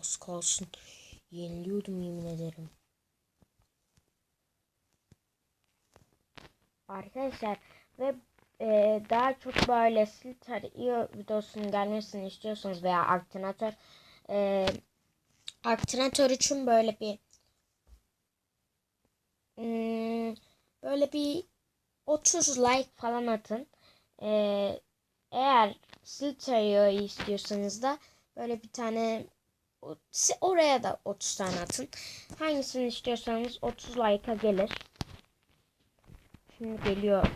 Az kalsın. Yeniliyordum yemin ederim. Arkadaşlar ve e, daha çok böyle Slither IO videosunun gelmesini istiyorsanız veya Aktinatör e, Aktinatör için böyle bir hmm, böyle bir 30 like falan atın. E, eğer IO'yu istiyorsanız da böyle bir tane oraya da 30 tane atın. Hangisini istiyorsanız 30 like'a gelir. Şimdi geliyor.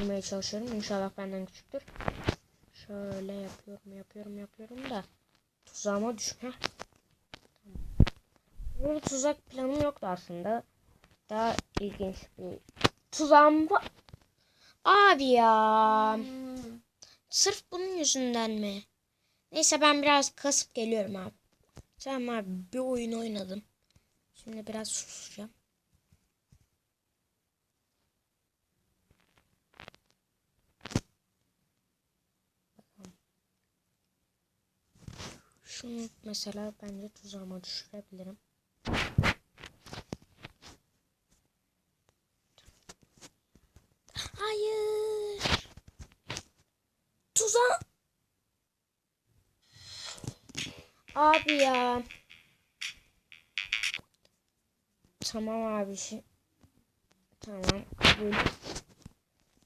Bulmaya çalışıyorum. İnşallah benden küçüktür. Şöyle yapıyorum, yapıyorum, yapıyorum da tuzağıma düşme. Böyle tuzak planım yoktu aslında. Daha ilginç bir tuzağım var. Abi ya. Sırf bunun yüzünden mi? Neyse ben biraz kasıp geliyorum abi. Tamam abi bir oyun oynadım. Şimdi biraz susacağım. Şunu mesela bence tuzağıma düşürebilirim. Abi ya. Tamam abi. Tamam kabul.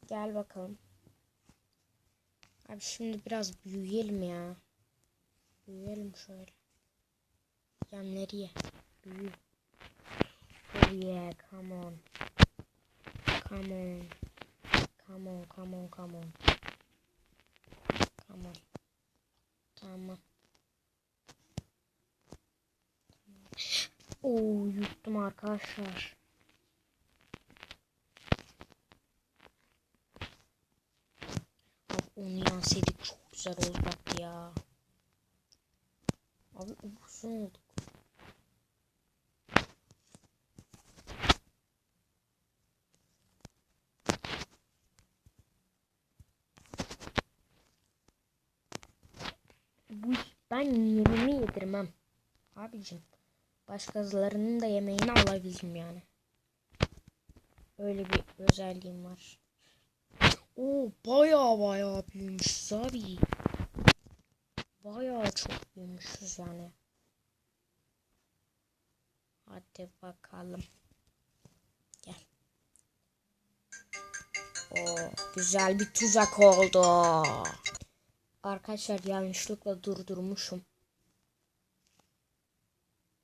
Gel bakalım. Abi şimdi biraz büyüyelim ya. Büyüyelim şöyle. Ya nereye? Büyü. Oh yeah, come on. Come on. Come on, come on, come on. Come on. Tamam. Oo yuttum arkadaşlar. Abi onu yansıydık çok güzel oldu bak ya. Abi uzun olduk. Bu ben yemeğimi yedirmem. Abicim. Başkalarının da yemeğini alabilirim yani. Öyle bir özelliğim var. Oo baya baya büyümüşüz abi. Baya çok büyümüşüz yani. Hadi bakalım. Gel. Oo güzel bir tuzak oldu. Arkadaşlar yanlışlıkla durdurmuşum.